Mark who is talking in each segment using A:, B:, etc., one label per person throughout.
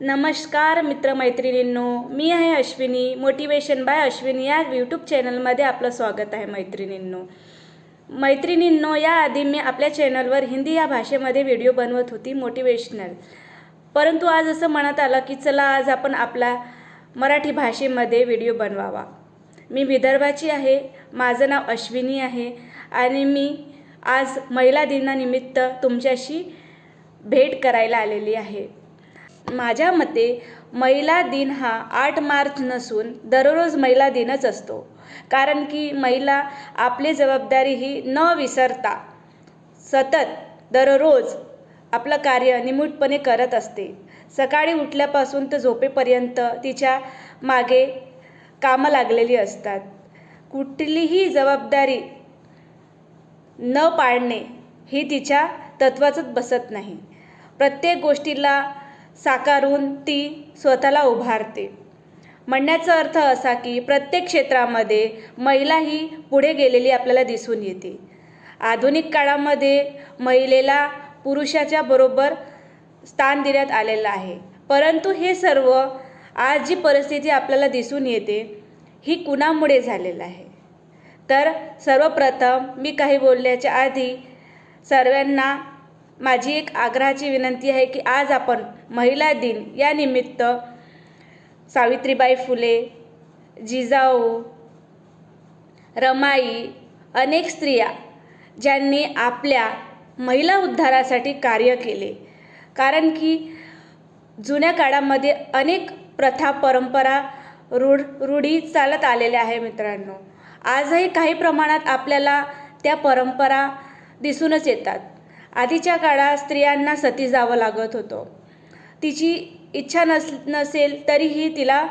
A: नमस्कार मित्रमैत्रिणींनो. मी आहे Ashwini. Motivation bye Ashwini या यूट्यूब चॅनलमध्ये आपलं स्वागत आहे मैत्रिणींनो. मैत्रिणींनो याआधी मी आपल्या चॅनलवर हिंदी या भाषेमध्ये व्हिडिओ बनवत होती मोटिवेशनल परंतु आज असं म्हणत आलं की चला आज आपण आपला मराठी भाषेमध्ये व्हिडिओ बनवावा. मी विदर्भाची आहे माझं नाव अश्विनी आहे आणि मी आज महिला दिनानिमित्त तुमच्याशी भेट करायला आलेली आहे. माझ्या मते महिला दिन हा आठ मार्च नसून दररोज महिला दिनच असतो. कारण की महिला आपली जबाबदारी ही न विसरता सतत दररोज आपलं कार्य निमूटपणे करत असते. सकाळी उठल्यापासून तर झोपेपर्यंत तिच्यामागे कामं लागलेली असतात. कुठलीही जबाबदारी न पाळणे ही तिच्या तत्वाचंच बसत नाही. प्रत्येक गोष्टीला साकारून ती स्वतःला उभारते. म्हणण्याचा अर्थ असा की प्रत्येक क्षेत्रामध्ये महिला ही पुढे गेलेली आपल्याला दिसून येते. आधुनिक काळामध्ये महिलेला पुरुषाच्या बरोबर स्थान देण्यात आलेलं आहे. परंतु हे सर्व आज जी परिस्थिती आपल्याला दिसून येते ही कुणामुळे झालेलं आहे? तर सर्वप्रथम मी काही बोलण्याच्या आधी सर्वांना माझी एक आग्रहाची विनंती आहे की आज आपण महिला दिन या निमित्त सावित्रीबाई फुले जिजाऊ रमाई अनेक स्त्रिया ज्यांनी आपल्या महिला उद्धारासाठी कार्य केले. कारण की जुन्या काळामध्ये अनेक प्रथा परंपरा रूढ रूढी चालत आलेल्या आहे मित्रांनो. आजही काही प्रमाणात आपल्याला त्या परंपरा दिसूनच येतात. आधीच्या काळात स्त्रियांना सती जावं लागत होतं. तिची इच्छा नस नसेल तरीही तिला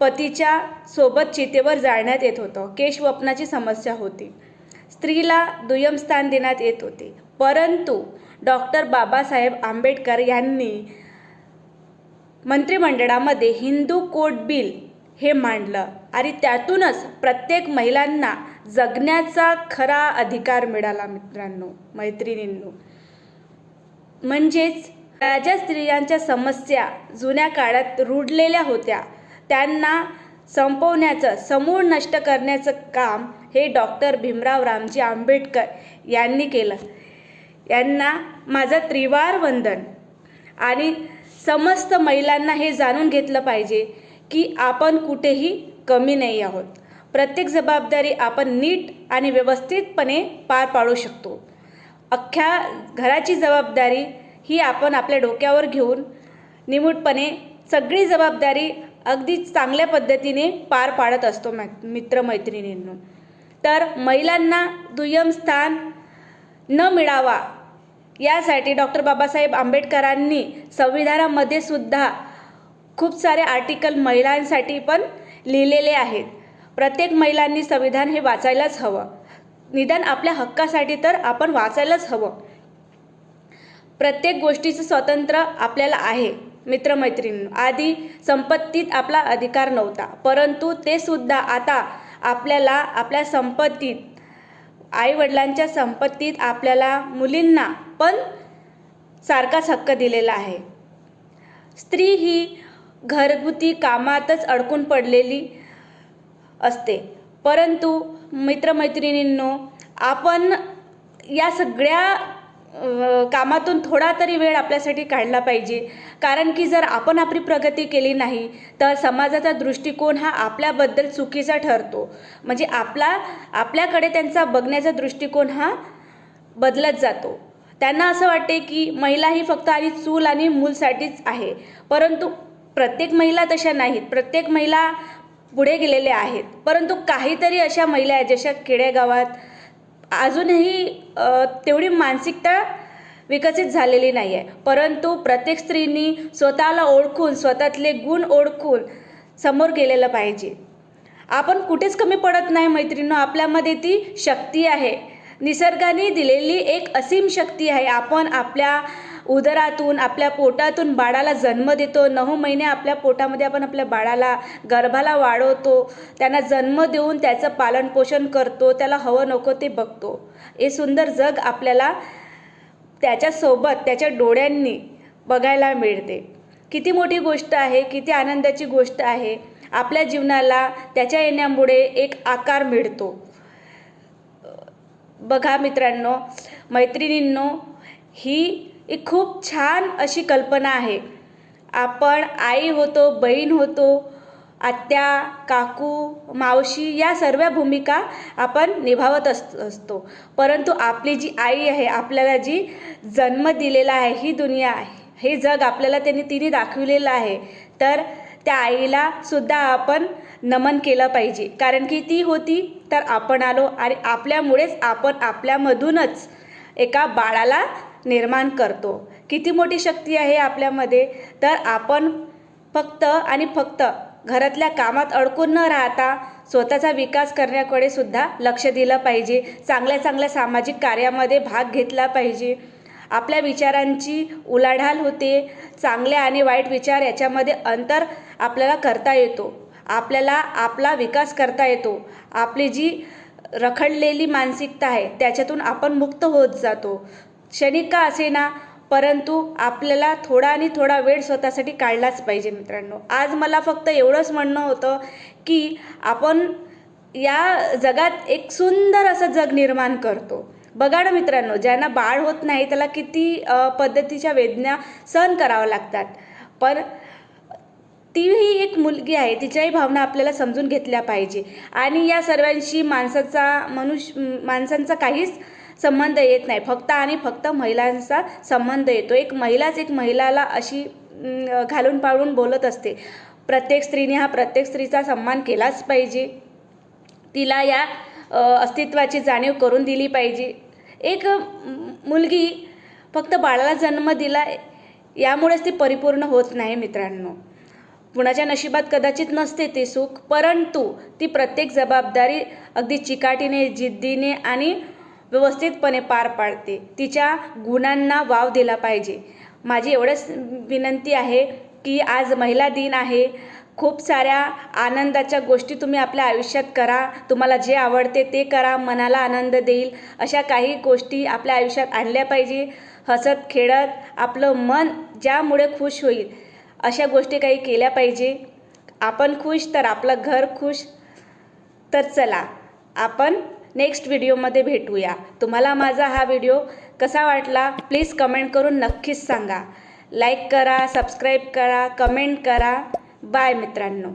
A: पतीच्या सोबत चितेवर जाळण्यात येत होतं. केशवपनाची समस्या होती. स्त्रीला दुय्यम स्थान देण्यात येत होते. परंतु डॉक्टर बाबासाहेब आंबेडकर यांनी मंत्रिमंडळामध्ये हिंदू कोड बिल हे मांडलं आणि त्यातूनच प्रत्येक महिलांना जगण्याचा खरा अधिकार मिळाला मित्रांनो मैत्रिणींनो. म्हणजेच ज्या स्त्रियांच्या समस्या जुन्या काळात रुढलेल्या होत्या. त्यांना संपवण्याचं समूळ नष्ट करण्याचं काम हे डॉक्टर भीमराव रामजी आंबेडकर यांनी केलं. यांना माझं त्रिवार वंदन. आणि समस्त महिलांना हे जाणून घेतलं पाहिजे की आपण कुठेही कमी नाही आहोत. प्रत्येक जबाबदारी आपण नीट आणि व्यवस्थितपणे पार पाडू शकतो. अख्ख्या घराची जबाबदारी ही आपण आपल्या डोक्यावर घेऊन निमूटपणे सगळी जबाबदारी अगदी चांगल्या पद्धतीने पार पाडत असतो मै मित्रमैत्रिणींनो. तर महिलांना दुय्यम स्थान न मिळावा यासाठी डॉक्टर बाबासाहेब आंबेडकरांनी संविधानामध्ये सुद्धा खूप सारे आर्टिकल महिलांसाठी पण लिहिलेले आहेत. प्रत्येक महिलांनी संविधान हे वाचायलाच हवं. निदान आपल्या हक्कासाठी तर आपण वाचायलाच हवं. प्रत्येक गोष्टीचं स्वातंत्र्य आपल्याला आहे मित्रमैत्रिणी आधी संपत्तीत आपला अधिकार नव्हता परंतु ते सुद्धा आता आपल्याला आपल्या संपत्तीत आईवडिलांच्या संपत्तीत आपल्याला मुलींना पण सारखाच हक्क दिलेला आहे. स्त्री ही घरगुती कामातच अडकून पडलेली असते परंतु मित्रमैत्रिणींनो आपण या सगळ्या कामातून थोडा तरी वेळ आपल्यासाठी काढला पाहिजे. कारण की जर आपण आपली प्रगती केली नाही तर समाजाचा दृष्टिकोन हा आपल्याबद्दल चुकीचा ठरतो. म्हणजे आपला आपल्याकडे त्यांचा बघण्याचा दृष्टिकोन हा बदलत जातो. त्यांना असं वाटते की महिला ही फक्त आणि चूल आणि मूलसाठीच आहे. परंतु प्रत्येक महिला तशा नाहीत. प्रत्येक महिला पुढे गेलेले आहेत. परंतु काहीतरी अशा महिला आहेत जशा खेडेगावात अजूनही तेवढी मानसिकता विकसित झालेली नाही आहे परंतु प्रत्येक स्त्रीनी स्वतःला ओळखून स्वतःतले गुण ओळखून समोर गेलेलं पाहिजे. आपण कुठेच कमी पडत नाही मैत्रिणी आपल्यामध्ये ती शक्ती आहे. निसर्गाने दिलेली एक असीम शक्ती आहे. आपण आपल्या उदरातून आपल्या पोटातून बाळाला जन्म देतो. नऊ महिने आपल्या पोटामध्ये आपण आपल्या बाळाला गर्भाला वाढवतो. त्यांना जन्म देऊन त्याचं पालनपोषण करतो. त्याला हवं नको ते बघतो. हे सुंदर जग आपल्याला त्याच्यासोबत त्याच्या डोळ्यांनी बघायला मिळते. किती मोठी गोष्ट आहे किती आनंदाची गोष्ट आहे. आपल्या जीवनाला त्याच्या येण्यामुळे एक आकार मिळतो. बघा मित्रांनो मैत्रिणींनो ही ही खूप छान अशी कल्पना आहे. आपण आई होतो बहीण होतो आत्या काकू मावशी या सर्व भूमिका आपण निभावत अस असतो. परंतु आपली जी आई आहे आपल्याला जी जन्म दिलेला आहे ही दुनिया आहे हे जग आपल्याला त्यांनी तिने दाखविलेलं आहे तर त्या आईला सुद्धा आपण नमन केलं पाहिजे. कारण की ती होती तर आपण आलो आणि आपल्यामुळेच आपण आपल्यामधूनच एका बाळाला निर्माण करतो. किती मोठी शक्ती आहे आपल्यामध्ये? तर आपण फक्त आणि फक्त घरातल्या कामात अडकून न राहता स्वतःचा विकास करण्याकडे सुद्धा लक्ष दिलं पाहिजे. चांगल्या चांगल्या सामाजिक कार्यामध्ये भाग घेतला पाहिजे. आपल्या विचारांची उलाढाल होते. चांगले आणि वाईट विचार याच्यामध्ये अंतर आपल्याला करता येतो. आपल्याला आपला विकास करता येतो. आपली जी रखडलेली मानसिकता आहे त्याच्यातून आपण मुक्त होत जातो. क्षणिक का असेना परंतु आपल्याला थोडा आणि थोडा वेळ स्वतःसाठी काढलाच पाहिजे मित्रांनो. आज मला फक्त एवढंच म्हणणं होतं की आपण या जगात एक सुंदर असं जग निर्माण करतो. बघा ना मित्रांनो ज्यांना बाळ होत नाही त्याला किती पद्धतीच्या वेदना सहन कराव्या लागतात. पण तीही एक मुलगी आहे तिच्याही भावना आपल्याला समजून घेतल्या पाहिजे. आणि या सर्वांशी माणसाचा मनुष्य माणसांचा काहीच संबंध येत नाही. फक्त आणि फक्त महिलांचा संबंध येतो. एक महिलाच एक महिलाला अशी घालून पाळून बोलत असते. प्रत्येक स्त्रीने हा प्रत्येक स्त्रीचा सन्मान केलाच पाहिजे. तिला या अस्तित्वाची जाणीव करून दिली पाहिजे. एक मुलगी फक्त बाळाला जन्म दिला यामुळेच ती परिपूर्ण होत नाही मित्रांनो. कुणाच्या नशिबात कदाचित नसते ते सुख परंतु ती प्रत्येक जबाबदारी अगदी चिकाटीने जिद्दीने आणि व्यवस्थितपणे पार पाडते. तिच्या गुणांना वाव दिला पाहिजे. माझी एवढंच विनंती आहे की आज महिला दिन आहे. खूप साऱ्या आनंदाच्या गोष्टी तुम्ही आपल्या आयुष्यात करा. तुम्हाला जे आवडते ते करा. मनाला आनंद देईल. अशा काही गोष्टी आपल्या आयुष्यात आणल्या पाहिजे. हसत खेळत आपलं मन ज्यामुळे खुश होईल अशा गोष्टी काही केल्या पाहिजे. आपण खुश तर आपलं घर खुश. तर चला आपण नेक्स्ट व्हिडिओमध्ये भेटूया. तुम्हाला माझा हा व्हिडिओ कसा वाटला प्लीज कमेंट करून नक्कीच सांगा. लाईक करा सबस्क्राईब करा कमेंट करा. बाय मित्रांनो.